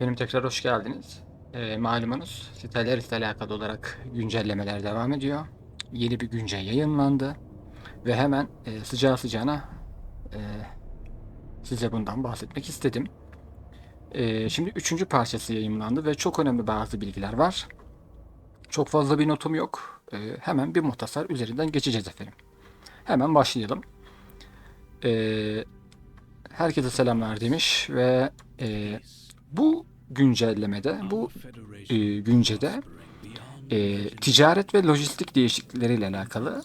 Benim tekrar hoş geldiniz. Ee, malumunuz siteler alakalı olarak güncellemeler devam ediyor. Yeni bir güncel yayınlandı. Ve hemen e, sıcağı sıcağına e, size bundan bahsetmek istedim. E, şimdi üçüncü parçası yayınlandı ve çok önemli bazı bilgiler var. Çok fazla bir notum yok. E, hemen bir muhtasar üzerinden geçeceğiz efendim. Hemen başlayalım. E, herkese selamlar demiş ve e, bu güncellemede, bu e, güncede e, ticaret ve lojistik değişiklikleriyle alakalı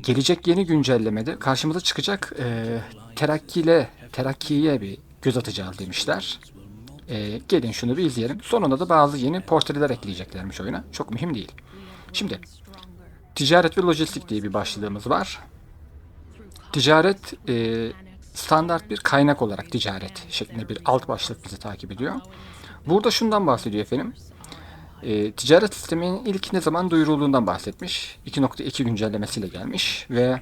gelecek yeni güncellemede karşımıza çıkacak e, terakkiyle terakkiye bir göz atacağız demişler. E, gelin şunu bir izleyelim. Sonunda da bazı yeni portreler ekleyeceklermiş oyuna. Çok mühim değil. Şimdi ticaret ve lojistik diye bir başlığımız var. Ticaret e, standart bir kaynak olarak ticaret şeklinde bir alt başlık bizi takip ediyor. Burada şundan bahsediyor efendim. E, ticaret sisteminin ilk ne zaman duyurulduğundan bahsetmiş. 2.2 güncellemesiyle gelmiş ve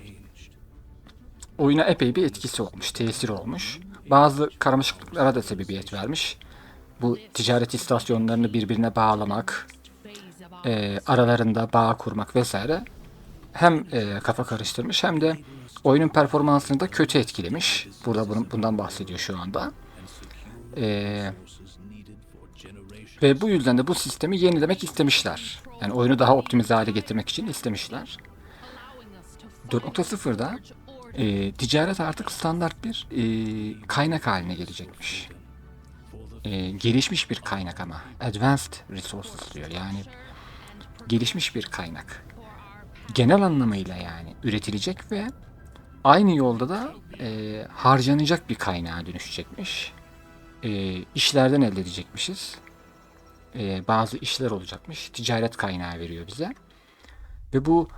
oyuna epey bir etkisi olmuş, tesiri olmuş. Bazı karmaşıklıklara da sebebiyet vermiş. Bu ticaret istasyonlarını birbirine bağlamak, e, aralarında bağ kurmak vesaire hem e, kafa karıştırmış hem de oyunun performansını da kötü etkilemiş. Burada bunun, bundan bahsediyor şu anda. E, ve bu yüzden de bu sistemi yenilemek istemişler. Yani oyunu daha optimize hale getirmek için istemişler. 4.0'da e, ticaret artık standart bir e, kaynak haline gelecekmiş. E, gelişmiş bir kaynak ama. Advanced resources diyor. Yani gelişmiş bir kaynak. Genel anlamıyla yani üretilecek ve aynı yolda da e, harcanacak bir kaynağa dönüşecekmiş. E, işlerden elde edecekmişiz. E, bazı işler olacakmış. Ticaret kaynağı veriyor bize. Ve bu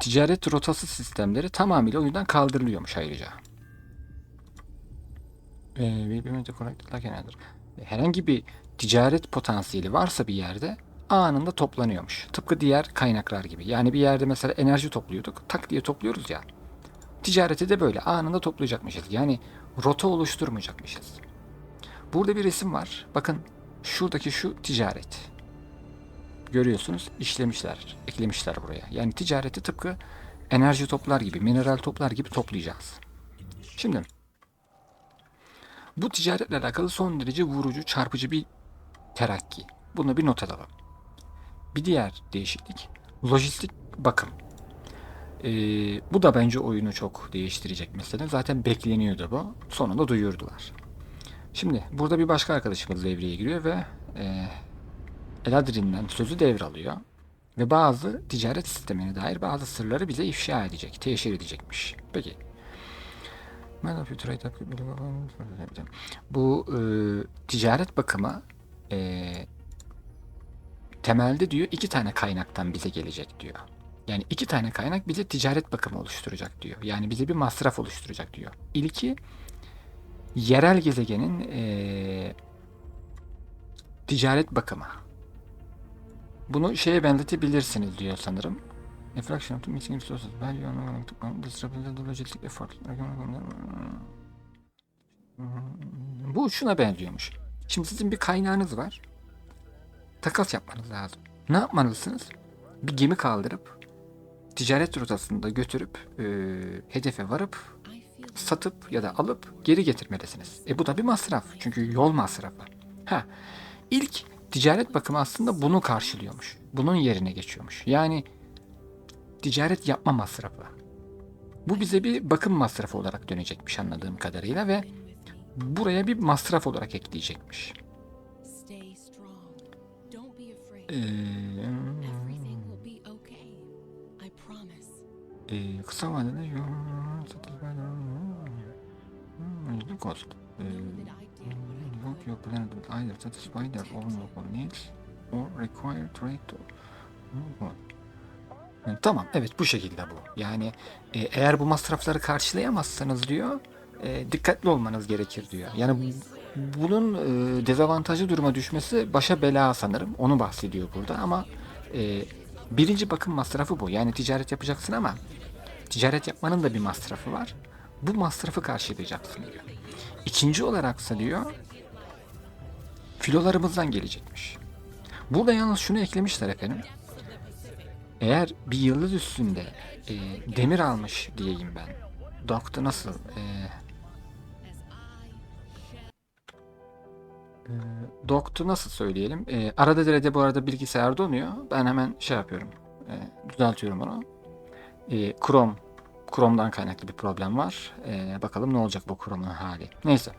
ticaret rotası sistemleri tamamıyla oyundan kaldırılıyormuş ayrıca. E, another. Herhangi bir ticaret potansiyeli varsa bir yerde anında toplanıyormuş. Tıpkı diğer kaynaklar gibi. Yani bir yerde mesela enerji topluyorduk. Tak diye topluyoruz ya. Ticareti de böyle anında toplayacakmışız. Yani rota oluşturmayacakmışız. Burada bir resim var. Bakın şuradaki şu ticaret. Görüyorsunuz işlemişler, eklemişler buraya. Yani ticareti tıpkı enerji toplar gibi, mineral toplar gibi toplayacağız. Şimdi bu ticaretle alakalı son derece vurucu, çarpıcı bir terakki. Bunu bir not alalım. Bir diğer değişiklik lojistik bakım. Ee, bu da bence oyunu çok değiştirecek mesela. Zaten bekleniyordu bu. Sonunda duyurdular. Şimdi burada bir başka arkadaşımız devreye giriyor ve e, Eladrin'den sözü devralıyor. Ve bazı ticaret sistemine dair bazı sırları bize ifşa edecek, teşhir edecekmiş. Peki. Bu e, ticaret bakımı e, temelde diyor iki tane kaynaktan bize gelecek diyor. Yani iki tane kaynak bize ticaret bakımı oluşturacak diyor. Yani bize bir masraf oluşturacak diyor. İlki yerel gezegenin e, ticaret bakımı. Bunu şeye benzetebilirsiniz diyor sanırım. A fraction of the missing resources value on disrupted logistic effort. Bu şuna benziyormuş. Şimdi sizin bir kaynağınız var. Takas yapmanız lazım. Ne yapmalısınız? Bir gemi kaldırıp ticaret rotasında götürüp e, hedefe varıp satıp ya da alıp geri getirmelisiniz. E bu da bir masraf. Çünkü yol masrafı. Ha, ilk ticaret bakımı aslında bunu karşılıyormuş. Bunun yerine geçiyormuş. Yani ticaret yapma masrafı. Bu bize bir bakım masrafı olarak dönecekmiş anladığım kadarıyla ve buraya bir masraf olarak ekleyecekmiş. Ee, e, kısa vadede yüzde cost. Work your plan with either satisfy their own local needs or require trade to Tamam evet bu şekilde bu. Yani e, eğer bu masrafları karşılayamazsanız diyor e, dikkatli olmanız gerekir diyor. Yani bu- bunun e, dezavantajlı duruma düşmesi başa bela sanırım. Onu bahsediyor burada ama e, birinci bakım masrafı bu. Yani ticaret yapacaksın ama ticaret yapmanın da bir masrafı var. Bu masrafı karşılayacaksın diyor. İkinci olaraksa diyor filolarımızdan gelecekmiş. Burada yalnız şunu eklemişler efendim. Eğer bir yıldız üstünde e, demir almış diyeyim ben. Doktor nasıl? E, e, Doktor nasıl söyleyelim? E, arada derede bu arada bilgisayar donuyor. Ben hemen şey yapıyorum. E, düzeltiyorum onu. E, Chrome Chrome'dan kaynaklı bir problem var. E, bakalım ne olacak bu Chrome'un hali. Neyse.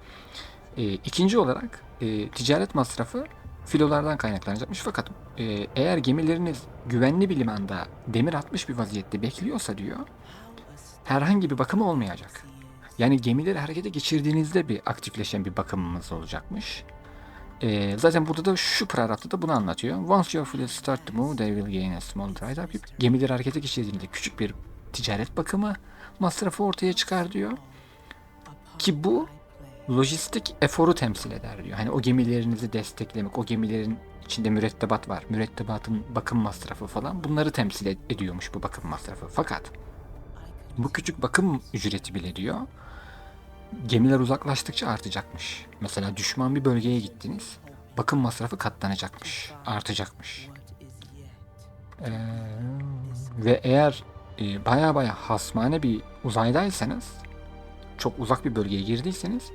E, ikinci olarak e, ticaret masrafı filolardan kaynaklanacakmış. Fakat e, eğer gemileriniz güvenli bir limanda demir atmış bir vaziyette bekliyorsa diyor herhangi bir bakımı olmayacak. Yani gemileri harekete geçirdiğinizde bir aktifleşen bir bakımımız olacakmış. E, zaten burada da şu paragrafta da bunu anlatıyor. Once your fleet start to move, they will gain a small dry up. Gemileri harekete geçirdiğinde küçük bir ticaret bakımı masrafı ortaya çıkar diyor. Ki bu lojistik eforu temsil eder diyor. Hani o gemilerinizi desteklemek, o gemilerin içinde mürettebat var. Mürettebatın bakım masrafı falan bunları temsil ed- ediyormuş bu bakım masrafı. Fakat bu küçük bakım ücreti bile diyor gemiler uzaklaştıkça artacakmış. Mesela düşman bir bölgeye gittiniz. Bakım masrafı katlanacakmış, artacakmış. Ee, ve eğer e, baya baya hasmane bir uzaydaysanız, çok uzak bir bölgeye girdiyseniz,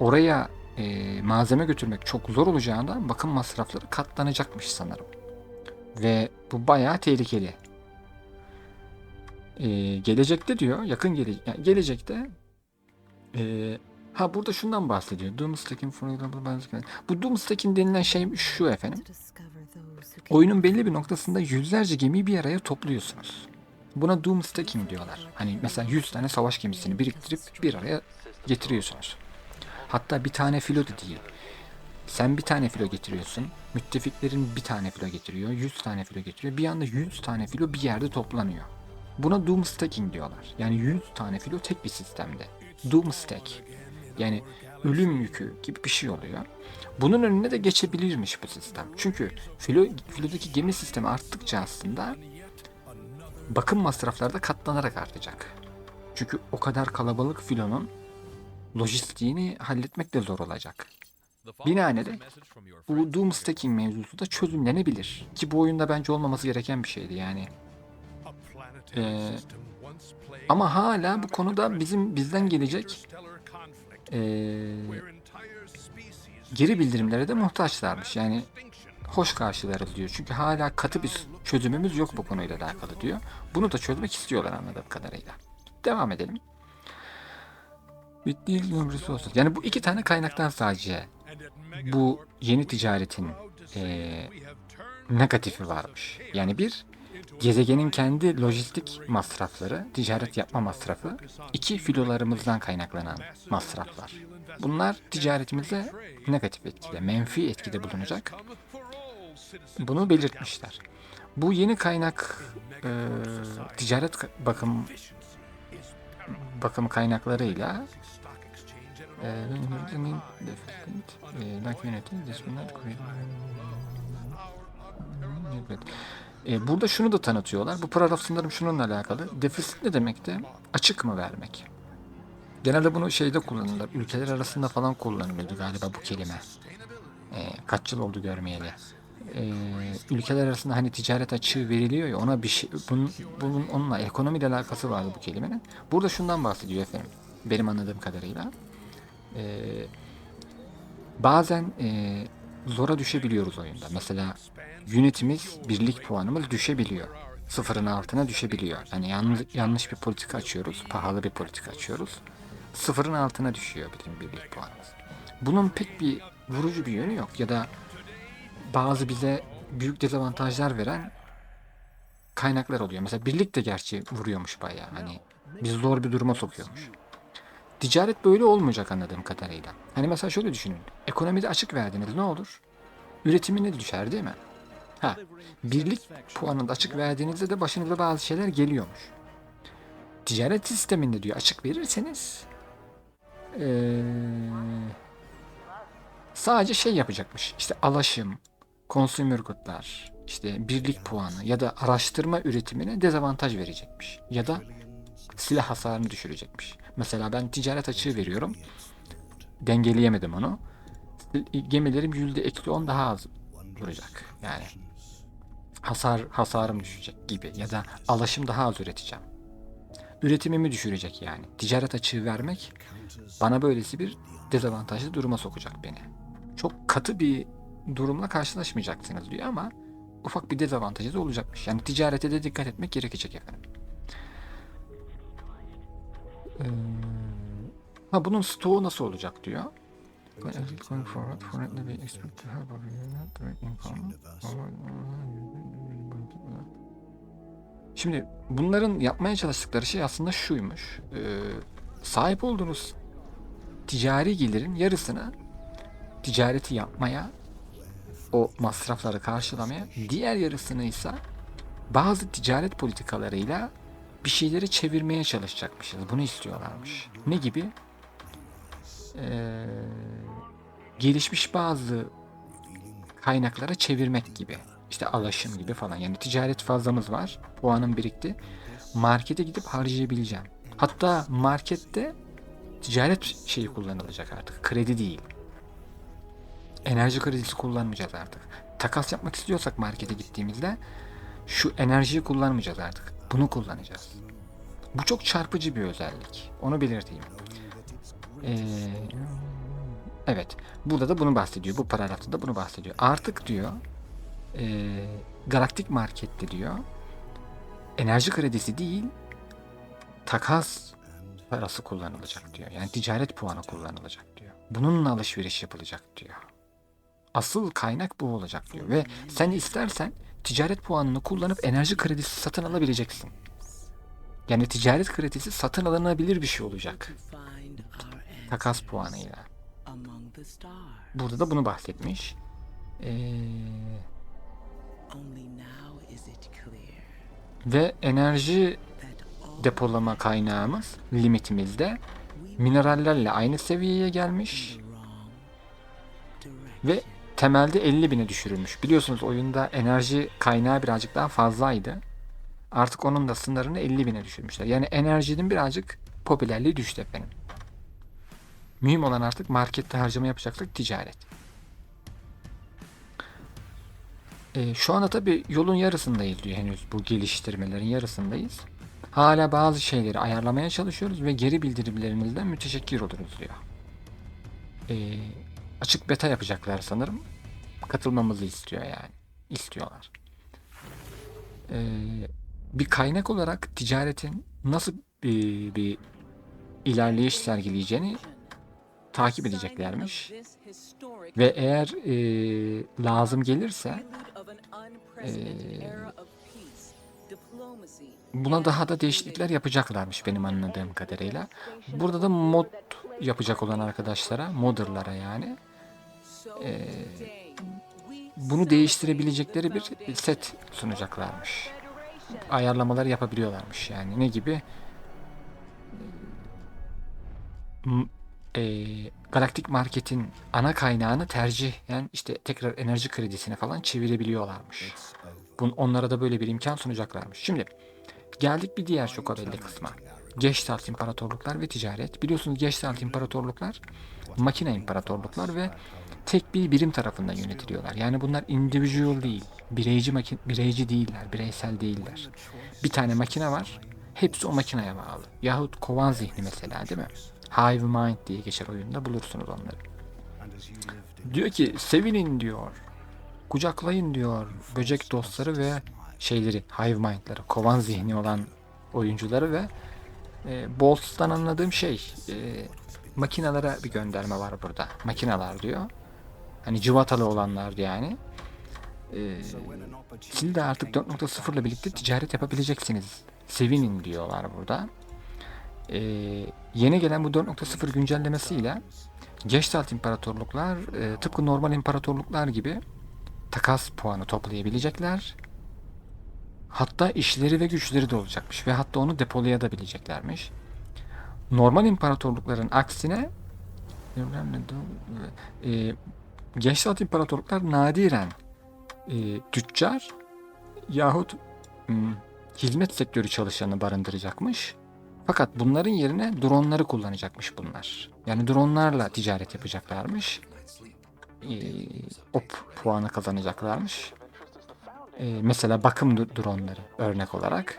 oraya e, malzeme götürmek çok zor olacağından bakım masrafları katlanacakmış sanırım. Ve bu bayağı tehlikeli. Ee, gelecekte diyor, yakın gele yani gelecekte ee, ha burada şundan bahsediyor. Doomstack'in Bu Doomstack'in denilen şey şu efendim. Oyunun belli bir noktasında yüzlerce gemiyi bir araya topluyorsunuz. Buna Doomstacking diyorlar. Hani mesela 100 tane savaş gemisini biriktirip bir araya getiriyorsunuz. Hatta bir tane filo da değil. Sen bir tane filo getiriyorsun. Müttefiklerin bir tane filo getiriyor. 100 tane filo getiriyor. Bir anda 100 tane filo bir yerde toplanıyor. Buna Doomstacking diyorlar. Yani 100 tane filo tek bir sistemde. Doomstack. Yani ölüm yükü gibi bir şey oluyor. Bunun önüne de geçebilirmiş bu sistem. Çünkü filo, filodaki gemi sistemi arttıkça aslında bakım masrafları da katlanarak artacak. Çünkü o kadar kalabalık filonun lojistiğini halletmek de zor olacak. Binaenaleyh bu Doomstacking mevzusu da çözümlenebilir. Ki bu oyunda bence olmaması gereken bir şeydi yani. Ee, ama hala bu konuda bizim bizden gelecek ee, geri bildirimlere de muhtaçlarmış. Yani hoş karşılarız diyor. Çünkü hala katı bir çözümümüz yok bu konuyla alakalı diyor. Bunu da çözmek istiyorlar anladığım kadarıyla. Devam edelim. Bittiği resources. Yani bu iki tane kaynaktan sadece bu yeni ticaretin eee, negatifi varmış. Yani bir, gezegenin kendi lojistik masrafları, ticaret yapma masrafı. iki filolarımızdan kaynaklanan masraflar. Bunlar ticaretimize negatif etkide, menfi etkide bulunacak. Bunu belirtmişler. Bu yeni kaynak eee, ticaret bakım bakım kaynaklarıyla disciplinary Evet. E, burada şunu da tanıtıyorlar. Bu paragraf sanırım şununla alakalı. Defisit ne demekti? Açık mı vermek? Genelde bunu şeyde kullanırlar. Ülkeler arasında falan kullanılıyordu galiba bu kelime. E, kaç yıl oldu görmeyeli. E, ülkeler arasında hani ticaret açığı veriliyor ya ona bir şey bunun, bunun onunla ekonomiyle alakası vardı bu kelimenin. Burada şundan bahsediyor efendim. Benim anladığım kadarıyla. E, bazen e, zora düşebiliyoruz oyunda. Mesela unitimiz, birlik puanımız düşebiliyor. Sıfırın altına düşebiliyor. Yani yanlış, yanlış bir politika açıyoruz, pahalı bir politika açıyoruz. Sıfırın altına düşüyor bizim birlik puanımız. Bunun pek bir vurucu bir yönü yok ya da bazı bize büyük dezavantajlar veren kaynaklar oluyor. Mesela birlik de gerçi vuruyormuş bayağı. Hani bizi zor bir duruma sokuyormuş. Ticaret böyle olmayacak anladığım kadarıyla. Hani mesela şöyle düşünün. Ekonomide açık verdiniz ne olur? Üretimi ne düşer değil mi? Ha, birlik puanında açık verdiğinizde de başınıza bazı şeyler geliyormuş. Ticaret sisteminde diyor açık verirseniz eee, sadece şey yapacakmış. İşte alaşım, consumer good'lar, işte birlik puanı ya da araştırma üretimine dezavantaj verecekmiş. Ya da silah hasarını düşürecekmiş. Mesela ben ticaret açığı veriyorum. Dengeleyemedim onu. gemilerim yüzde eksi 10 daha az duracak. Yani hasar hasarım düşecek gibi ya da alaşım daha az üreteceğim. Üretimimi düşürecek yani. Ticaret açığı vermek bana böylesi bir dezavantajlı duruma sokacak beni. Çok katı bir durumla karşılaşmayacaksınız diyor ama ufak bir dezavantajı da olacakmış. Yani ticarete de dikkat etmek gerekecek efendim. Ee, ha bunun stoğu nasıl olacak diyor. Şimdi bunların yapmaya çalıştıkları şey aslında şuymuş. Ee, sahip olduğunuz ticari gelirin yarısını ticareti yapmaya, o masrafları karşılamaya, diğer yarısını ise bazı ticaret politikalarıyla bir şeyleri çevirmeye çalışacakmışız. Bunu istiyorlarmış. Ne gibi? Ee, gelişmiş bazı kaynaklara çevirmek gibi. İşte alaşım gibi falan. Yani ticaret fazlamız var. Puanım birikti. Markete gidip harcayabileceğim. Hatta markette ticaret şeyi kullanılacak artık. Kredi değil. Enerji kredisi kullanmayacağız artık. Takas yapmak istiyorsak markete gittiğimizde şu enerjiyi kullanmayacağız artık. Bunu kullanacağız. Bu çok çarpıcı bir özellik. Onu belirteyim. Ee, evet. Burada da bunu bahsediyor. Bu paragrafta da bunu bahsediyor. Artık diyor e, galaktik markette diyor enerji kredisi değil takas parası kullanılacak diyor. Yani ticaret puanı kullanılacak diyor. Bununla alışveriş yapılacak diyor. Asıl kaynak bu olacak diyor. Ve sen istersen ticaret puanını kullanıp enerji kredisi satın alabileceksin. Yani ticaret kredisi satın alınabilir bir şey olacak. Takas puanıyla. Burada da bunu bahsetmiş. Ee, ve enerji depolama kaynağımız limitimizde minerallerle aynı seviyeye gelmiş ve temelde 50 bine düşürülmüş. Biliyorsunuz oyunda enerji kaynağı birazcık daha fazlaydı. Artık onun da sınırını 50 bine düşürmüşler. Yani enerjinin birazcık popülerliği düştü efendim. Mühim olan artık markette harcama yapacaksak ticaret. Ee, şu anda tabii yolun yarısındayız diyor henüz bu geliştirmelerin yarısındayız. Hala bazı şeyleri ayarlamaya çalışıyoruz ve geri bildirimlerinizden müteşekkir oluruz diyor. Ee, açık beta yapacaklar sanırım. Katılmamızı istiyor yani. İstiyorlar. Ee, bir kaynak olarak ticaretin nasıl bir, bir ilerleyiş sergileyeceğini takip edeceklermiş. Ve eğer e, lazım gelirse e, buna daha da değişiklikler yapacaklarmış benim anladığım kadarıyla. Burada da mod yapacak olan arkadaşlara, modderlara yani e, bunu değiştirebilecekleri bir set sunacaklarmış. Ayarlamalar yapabiliyorlarmış yani. Ne gibi? M- e, Galaktik Market'in ana kaynağını tercih yani işte tekrar enerji kredisine falan çevirebiliyorlarmış. Bun, onlara da böyle bir imkan sunacaklarmış. Şimdi geldik bir diğer çok kısma. Gestalt imparatorluklar ve ticaret. Biliyorsunuz Gestalt imparatorluklar makine imparatorluklar ve tek bir birim tarafından yönetiliyorlar. Yani bunlar individual değil. Bireyci makin bireyci değiller, bireysel değiller. Bir tane makine var. Hepsi o makineye bağlı. Yahut kovan zihni mesela değil mi? Hive Mind diye geçer oyunda bulursunuz onları. Diyor ki sevinin diyor. Kucaklayın diyor böcek dostları ve şeyleri Hive Mind'ları, kovan zihni olan oyuncuları ve e, Bolts'tan anladığım şey e, makinalara bir gönderme var burada. Makinalar diyor. Hani cıvatalı olanlar yani. E, siz de artık 4.0 ile birlikte ticaret yapabileceksiniz. Sevinin diyorlar burada. E, yeni gelen bu 4.0 güncellemesiyle Gestalt imparatorluklar e, tıpkı normal imparatorluklar gibi takas puanı toplayabilecekler. Hatta işleri ve güçleri de olacakmış ve hatta onu depolayabilirlermiş. Normal imparatorlukların aksine e, Gestalt imparatorluklar nadiren e, tüccar yahut hmm, hizmet sektörü çalışanı barındıracakmış. Fakat bunların yerine dronları kullanacakmış bunlar. Yani dronlarla ticaret yapacaklarmış. e, o pu- puanı kazanacaklarmış. E, mesela bakım dronları örnek olarak.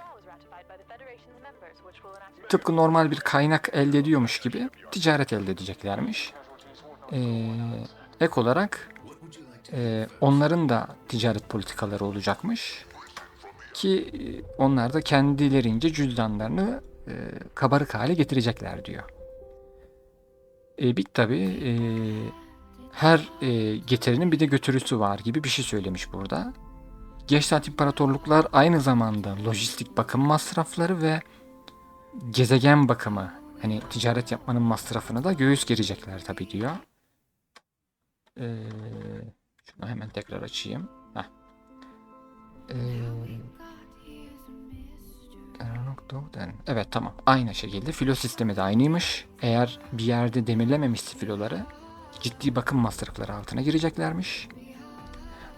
Tıpkı normal bir kaynak elde ediyormuş gibi ticaret elde edeceklermiş. E, ek olarak e, onların da ticaret politikaları olacakmış. Ki e, onlar da kendilerince cüzdanlarını e, kabarık hale getirecekler diyor. E, bir tabi her e, getirinin bir de götürüsü var gibi bir şey söylemiş burada. Geçtat imparatorluklar aynı zamanda lojistik bakım masrafları ve gezegen bakımı hani ticaret yapmanın masrafını da göğüs gerecekler tabi diyor. Ee, şunu hemen tekrar açayım. Heh. Ee. Evet tamam. Aynı şekilde filo sistemi de aynıymış. Eğer bir yerde demirlememişse filoları ciddi bakım masrafları altına gireceklermiş.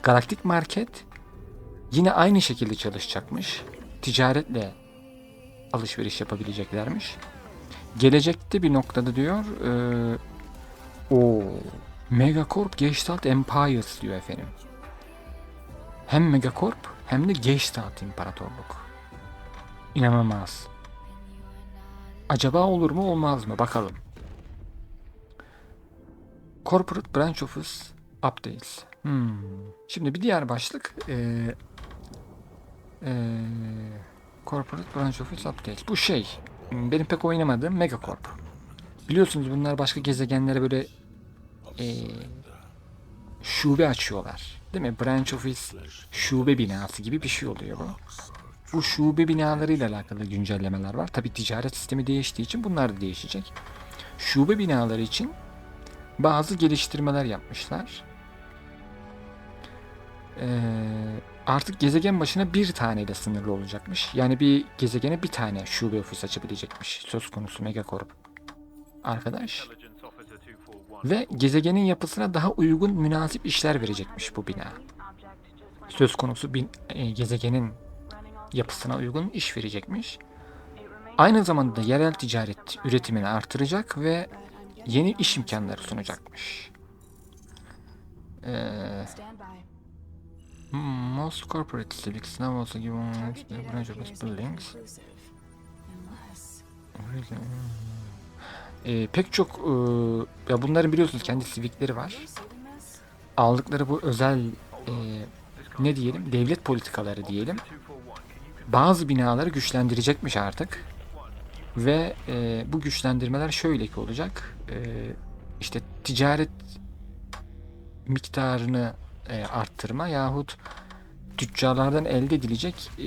Galaktik Market yine aynı şekilde çalışacakmış. Ticaretle alışveriş yapabileceklermiş. Gelecekte bir noktada diyor eee o Megacorp Gestalt Empires diyor efendim. Hem Megacorp hem de Gestalt İmparatorluk. İnanılmaz. Acaba olur mu olmaz mı? Bakalım. Corporate Branch Office Updates. Hmm. Şimdi bir diğer başlık eee eee Corporate Branch Office Updates. Bu şey benim pek oynamadığım Megacorp. Biliyorsunuz bunlar başka gezegenlere böyle eee, şube açıyorlar. Değil mi? Branch Office şube binası gibi bir şey oluyor bu. Bu şube binalarıyla alakalı güncellemeler var. Tabi ticaret sistemi değiştiği için bunlar da değişecek. Şube binaları için bazı geliştirmeler yapmışlar. Ee, artık gezegen başına bir taneyle sınırlı olacakmış. Yani bir gezegene bir tane şube ofis açabilecekmiş. Söz konusu Megacorp. Arkadaş. Ve gezegenin yapısına daha uygun münasip işler verecekmiş bu bina. Söz konusu bin, e, gezegenin yapısına uygun iş verecekmiş. Aynı zamanda yerel ticaret üretimini artıracak ve yeni iş imkanları sunacakmış. Ee, most corporate civics now also give on the branch of buildings. Ee, pek çok e, ya bunların biliyorsunuz kendi civikleri var. Aldıkları bu özel e, ne diyelim devlet politikaları diyelim bazı binaları güçlendirecekmiş artık. Ve e, bu güçlendirmeler şöyle ki olacak. E, işte ticaret miktarını e, arttırma yahut tüccarlardan elde edilecek e,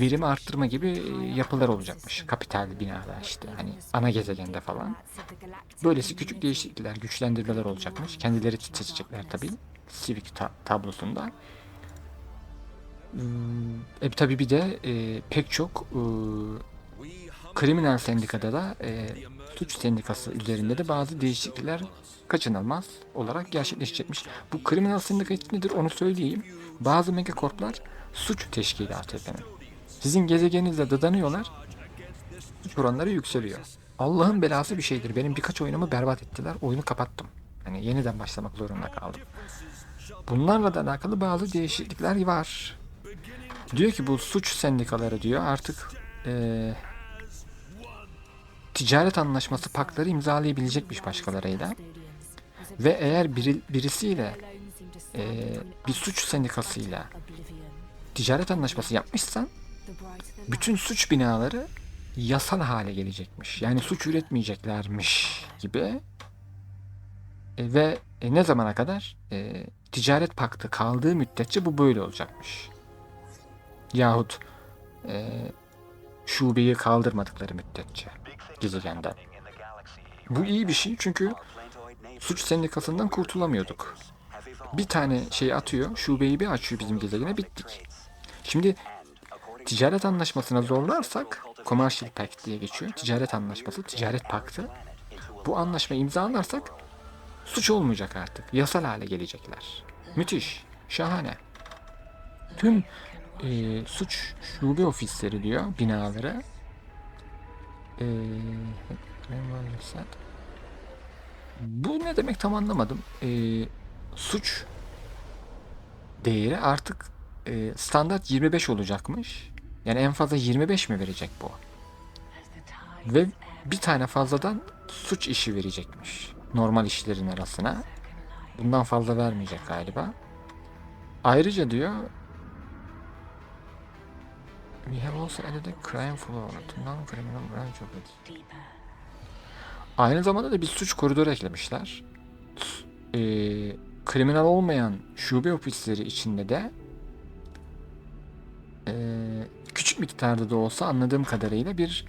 verimi arttırma gibi e, yapılar olacakmış. Kapital binalar işte hani ana gezegende falan. Böylesi küçük değişiklikler, güçlendirmeler olacakmış. Kendileri seçecekler tabii. Civic ta- tablosunda. Hmm, E, tabii bir de e, pek çok e, kriminal sendikada da e, suç sendikası üzerinde de bazı değişiklikler kaçınılmaz olarak gerçekleşecekmiş. Bu kriminal sendika nedir onu söyleyeyim. Bazı megakorplar suç teşkilatı efendim. Sizin gezegeninizde dadanıyorlar. Suç oranları yükseliyor. Allah'ın belası bir şeydir. Benim birkaç oyunumu berbat ettiler. Oyunu kapattım. Hani yeniden başlamak zorunda kaldım. Bunlarla da alakalı bazı değişiklikler var. Diyor ki bu suç sendikaları diyor artık eee, ticaret anlaşması pakları imzalayabilecekmiş başkalarıyla. Ve eğer biri, birisiyle eee, bir suç sendikasıyla ticaret anlaşması yapmışsan bütün suç binaları yasal hale gelecekmiş. Yani suç üretmeyeceklermiş gibi. E, ve e, ne zamana kadar? E, ticaret paktı kaldığı müddetçe bu böyle olacakmış. Yahut e, şubeyi kaldırmadıkları müddetçe gezegenden. Bu iyi bir şey çünkü suç sendikasından kurtulamıyorduk. Bir tane şey atıyor, şubeyi bir açıyor bizim gezegene bittik. Şimdi ticaret anlaşmasına zorlarsak, Commercial Pact diye geçiyor. Ticaret anlaşması, ticaret paktı. Bu anlaşmayı imzalarsak suç olmayacak artık. Yasal hale gelecekler. Müthiş, şahane. Tüm e, suç şube ofisleri diyor binaları. E, Bu ne demek tam anlamadım. Ee, suç değeri artık e, standart 25 olacakmış. Yani en fazla 25 mi verecek bu? Ve bir tane fazladan suç işi verecekmiş. Normal işlerin arasına. Bundan fazla vermeyecek galiba. Ayrıca diyor We have also added a crime to non-criminal branch of it. Aynı zamanda da bir suç koridoru eklemişler. Ee, kriminal olmayan şube ofisleri içinde de ee, küçük miktarda da olsa anladığım kadarıyla bir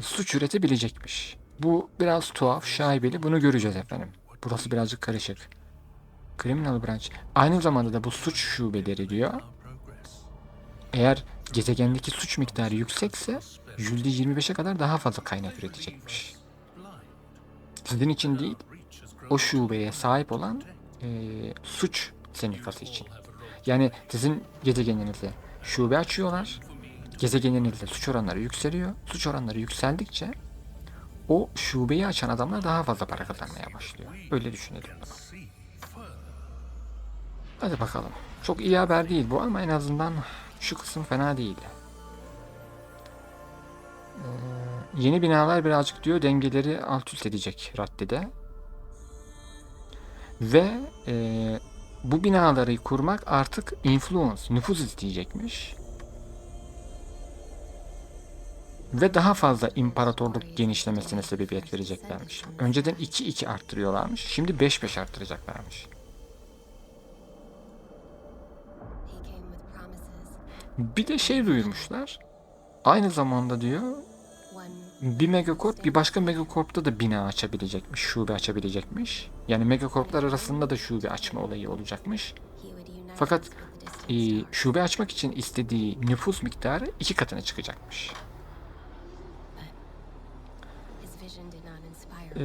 suç üretebilecekmiş. Bu biraz tuhaf, şaibeli. Bunu göreceğiz efendim. Burası birazcık karışık. Criminal branch. Aynı zamanda da bu suç şubeleri diyor. Eğer gezegendeki suç miktarı yüksekse %25'e kadar daha fazla kaynak üretecekmiş. Sizin için değil, o şubeye sahip olan eee, suç sendikası için. Yani sizin gezegeninizde şube açıyorlar. Gezegeninizde suç oranları yükseliyor. Suç oranları yükseldikçe o şubeyi açan adamlar daha fazla para kazanmaya başlıyor. Öyle düşünelim. Hadi bakalım. Çok iyi haber değil bu ama en azından şu kısım fena değil. Ee, yeni binalar birazcık diyor dengeleri alt üst edecek raddede. Ve e, bu binaları kurmak artık influence, nüfuz isteyecekmiş. Ve daha fazla imparatorluk genişlemesine sebebiyet vereceklermiş. Önceden 2-2 arttırıyorlarmış. Şimdi 5-5 arttıracaklarmış. Bir de şey duyurmuşlar. Aynı zamanda diyor bir megacorp bir başka megacorp'ta da bina açabilecekmiş, şube açabilecekmiş. Yani megacorp'lar arasında da şube açma olayı olacakmış. Fakat e, şube açmak için istediği nüfus miktarı iki katına çıkacakmış. Ee,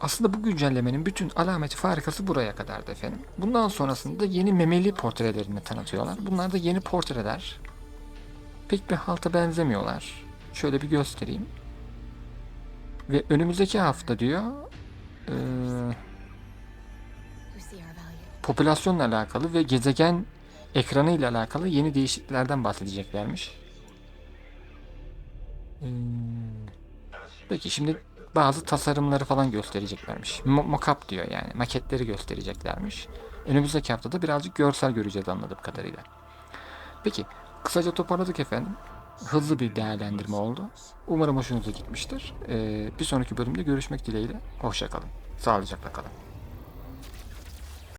aslında bu güncellemenin bütün alameti farikası buraya kadardı efendim. Bundan sonrasında yeni memeli portrelerini tanıtıyorlar. Bunlar da yeni portreler. Pek bir halta benzemiyorlar. Şöyle bir göstereyim. Ve önümüzdeki hafta diyor value. popülasyonla alakalı ve gezegen ekranı ile alakalı yeni değişikliklerden bahsedeceklermiş. Hmm. Peki şimdi bazı tasarımları falan göstereceklermiş. Mo- Mockup diyor yani. Maketleri göstereceklermiş. Önümüzdeki haftada birazcık görsel göreceğiz anladığım kadarıyla. Peki kısaca toparladık efendim. Hızlı bir değerlendirme oldu. Umarım hoşunuza gitmiştir. Ee, bir sonraki bölümde görüşmek dileğiyle. Hoşçakalın. Sağlıcakla kalın.